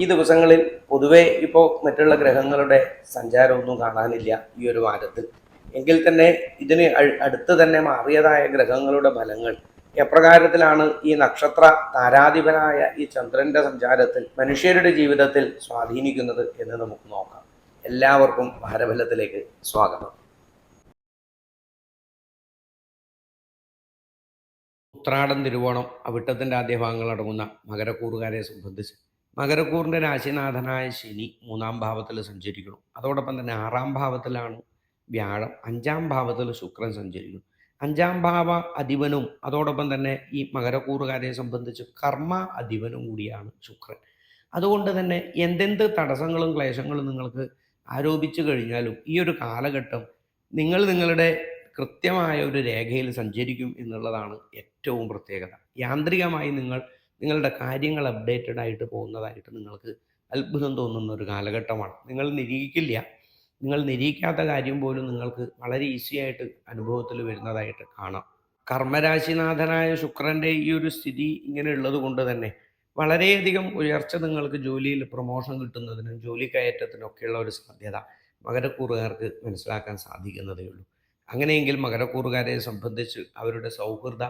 ഈ ദിവസങ്ങളിൽ പൊതുവെ ഇപ്പോൾ മറ്റുള്ള ഗ്രഹങ്ങളുടെ സഞ്ചാരമൊന്നും കാണാനില്ല ഈ ഒരു വാരത്തിൽ. എങ്കിൽ തന്നെ ഇതിന് അടുത്ത് തന്നെ മാറിയതായ ഗ്രഹങ്ങളുടെ ഫലങ്ങൾ എപ്രകാരത്തിലാണ് ഈ നക്ഷത്ര താരാധിപനായ ഈ ചന്ദ്രന്റെ സഞ്ചാരത്തിൽ മനുഷ്യരുടെ ജീവിതത്തിൽ സ്വാധീനിക്കുന്നത് എന്ന് നമുക്ക് നോക്കാം. എല്ലാവർക്കും ഭാരഫലത്തിലേക്ക് സ്വാഗതം. ഉത്രാടം തിരുവോണം അവിട്ടത്തിന്റെ ആദ്യ ഭാഗങ്ങൾ അടങ്ങുന്ന മകരക്കൂറുകാരെ സംബന്ധിച്ച് മകരക്കൂറിന്റെ രാശിനാഥനായ ശനി മൂന്നാം ഭാവത്തിൽ സഞ്ചരിക്കുന്നു. അതോടൊപ്പം തന്നെ ആറാം ഭാവത്തിലാണ് വ്യാഴം. അഞ്ചാം ഭാവത്തിൽ ശുക്രൻ സഞ്ചരിക്കുന്നു. അഞ്ചാം ഭാവ അധിപനും അതോടൊപ്പം തന്നെ ഈ മകരക്കൂറുകാരെ സംബന്ധിച്ച് കർമ്മ അധിപനും കൂടിയാണ് ശുക്രൻ. അതുകൊണ്ട് തന്നെ എന്തെന്ത് തടസ്സങ്ങളും ക്ലേശങ്ങളും നിങ്ങൾക്ക് ആരോപിച്ചു കഴിഞ്ഞാലും ഈ ഒരു കാലഘട്ടം നിങ്ങൾ നിങ്ങളുടെ കൃത്യമായ ഒരു രേഖയിൽ സഞ്ചരിക്കും എന്നുള്ളതാണ് ഏറ്റവും പ്രത്യേകത. യാന്ത്രികമായി നിങ്ങൾ നിങ്ങളുടെ കാര്യങ്ങൾ അപ്ഡേറ്റഡ് ആയിട്ട് പോകുന്നതായിട്ട് നിങ്ങൾക്ക് അത്ഭുതം തോന്നുന്ന ഒരു കാലഘട്ടമാണ്. നിങ്ങൾ നിരീക്ഷിക്കില്ല. നിങ്ങൾ നിരീക്കാത്ത കാര്യം പോലും നിങ്ങൾക്ക് വളരെ ഈസി ആയിട്ട് അനുഭവത്തിൽ വരുന്നതായിട്ട് കാണാം. കർമ്മരാശിനാഥനായ ശുക്രന്റെ ഈ ഒരു സ്ഥിതി ഇങ്ങനെ ഉള്ളത് കൊണ്ട് തന്നെ വളരെയധികം ഉയർച്ച നിങ്ങൾക്ക് ജോലിയിൽ പ്രൊമോഷൻ കിട്ടുന്നതിനും ജോലി കയറ്റത്തിനും ഒക്കെയുള്ള ഒരു സാധ്യത മകരക്കൂറുകാർക്ക് മനസ്സിലാക്കാൻ സാധിക്കുന്നതേ ഉള്ളൂ അങ്ങനെയെങ്കിൽ മകരക്കൂറുകാരെ സംബന്ധിച്ച് അവരുടെ സൗഹൃദ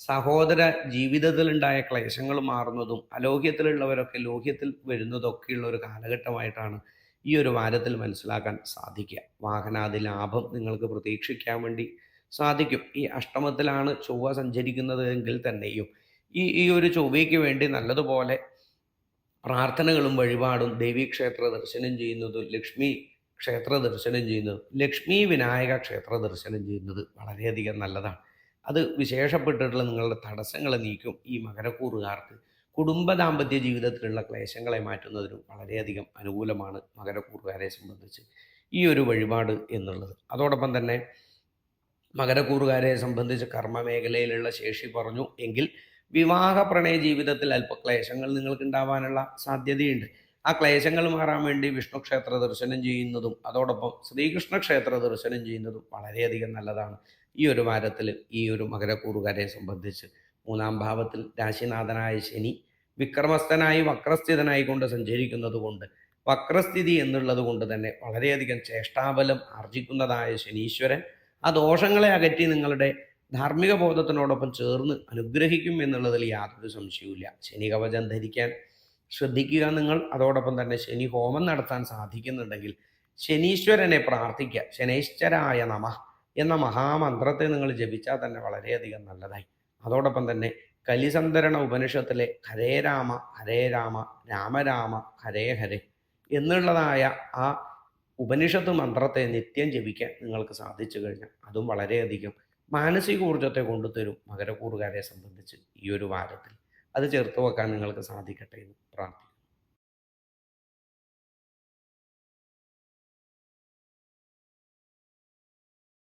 സഹോദര ജീവിതത്തിലുണ്ടായ ക്ലേശങ്ങൾ മാറുന്നതും അലോഹ്യത്തിലുള്ളവരൊക്കെ ലോഹ്യത്തിൽ വരുന്നതൊക്കെയുള്ള ഒരു കാലഘട്ടമായിട്ടാണ് ഈ ഒരു വാരത്തിൽ മനസ്സിലാക്കാൻ സാധിക്കുക. വാഹനാദി ലാഭം നിങ്ങൾക്ക് പ്രതീക്ഷിക്കാൻ വേണ്ടി സാധിക്കും. ഈ അഷ്ടമത്തിലാണ് ചൊവ്വ സഞ്ചരിക്കുന്നത് എങ്കിൽ തന്നെയും ഈ ഈ ഒരു ചൊവ്വയ്ക്ക് വേണ്ടി നല്ലതുപോലെ പ്രാർത്ഥനകളും വഴിപാടും ദേവീക്ഷേത്ര ദർശനം ചെയ്യുന്നതും ലക്ഷ്മി ക്ഷേത്ര ദർശനം ചെയ്യുന്നതും ലക്ഷ്മി വിനായക ക്ഷേത്ര ദർശനം ചെയ്യുന്നത് വളരെയധികം നല്ലതാണ്. അത് വിശേഷപ്പെട്ടിട്ടുള്ള നിങ്ങളുടെ തടസ്സങ്ങളെ നീക്കും ഈ മകരക്കൂറുകാർക്ക്. കുടുംബ ദാമ്പത്യ ജീവിതത്തിലുള്ള ക്ലേശങ്ങളെ മാറ്റുന്നതിനും വളരെയധികം അനുകൂലമാണ് മകരക്കൂറുകാരെ സംബന്ധിച്ച് ഈ ഒരു വഴിപാട് എന്നുള്ളത്. അതോടൊപ്പം തന്നെ മകരക്കൂറുകാരെ സംബന്ധിച്ച് കർമ്മ മേഖലയിലുള്ള ശേഷി പറഞ്ഞു എങ്കിൽ വിവാഹ പ്രണയ ജീവിതത്തിൽ അല്പ ക്ലേശങ്ങൾ നിങ്ങൾക്ക് ഉണ്ടാവാനുള്ള സാധ്യതയുണ്ട്. ആ ക്ലേശങ്ങൾ മാറാൻ വേണ്ടി വിഷ്ണു ക്ഷേത്ര ദർശനം ചെയ്യുന്നതും അതോടൊപ്പം ശ്രീകൃഷ്ണ ക്ഷേത്ര ദർശനം ചെയ്യുന്നതും വളരെയധികം നല്ലതാണ്. ഈ ഒരു വാരത്തിൽ ഈ ഒരു മകരക്കൂറുകാരെ സംബന്ധിച്ച്. മൂന്നാം ഭാവത്തിൽ രാശിനാഥനായ ശനി വിക്രമസ്ഥനായി വക്രസ്ഥിതനായി കൊണ്ട് സഞ്ചരിക്കുന്നത് കൊണ്ട് വക്രസ്ഥിതി എന്നുള്ളത് കൊണ്ട് തന്നെ വളരെയധികം ചേഷ്ടാബലം ആർജിക്കുന്നതായ ശനീശ്വരൻ ആ ദോഷങ്ങളെ അകറ്റി നിങ്ങളുടെ ധാർമ്മിക ബോധത്തിനോടൊപ്പം ചേർന്ന് അനുഗ്രഹിക്കും എന്നുള്ളതിൽ യാതൊരു സംശയവുമില്ല. ശനി കവചം ധരിക്കാൻ ശ്രദ്ധിക്കുക നിങ്ങൾ അതോടൊപ്പം തന്നെ ശനി ഹോമം നടത്താൻ സാധിക്കുന്നുണ്ടെങ്കിൽ ശനീശ്വരനെ പ്രാർത്ഥിക്കുക. ശനൈശ്വരായ നമ എന്ന മഹാമന്ത്രത്തെ നിങ്ങൾ ജപിച്ചാൽ തന്നെ വളരെയധികം നല്ലതായി. അതോടൊപ്പം തന്നെ കലിസന്ധരണ ഉപനിഷത്തിലെ ഹരേ രാമ ഹരേ രാമ രാമരാമ ഹരേ ഹരേ എന്നുള്ളതായ ആ ഉപനിഷത്ത് മന്ത്രത്തെ നിത്യം ജപിക്കാൻ നിങ്ങൾക്ക് സാധിച്ചു കഴിഞ്ഞാൽ അതും വളരെയധികം മാനസിക ഊർജത്തെ കൊണ്ടുതരും മകരക്കൂറുകാരെ സംബന്ധിച്ച് ഈ ഒരു വാരത്തിൽ. അത് ചേർത്ത് വെക്കാൻ നിങ്ങൾക്ക് സാധിക്കട്ടെ എന്ന് പ്രാർത്ഥിക്കുന്നു.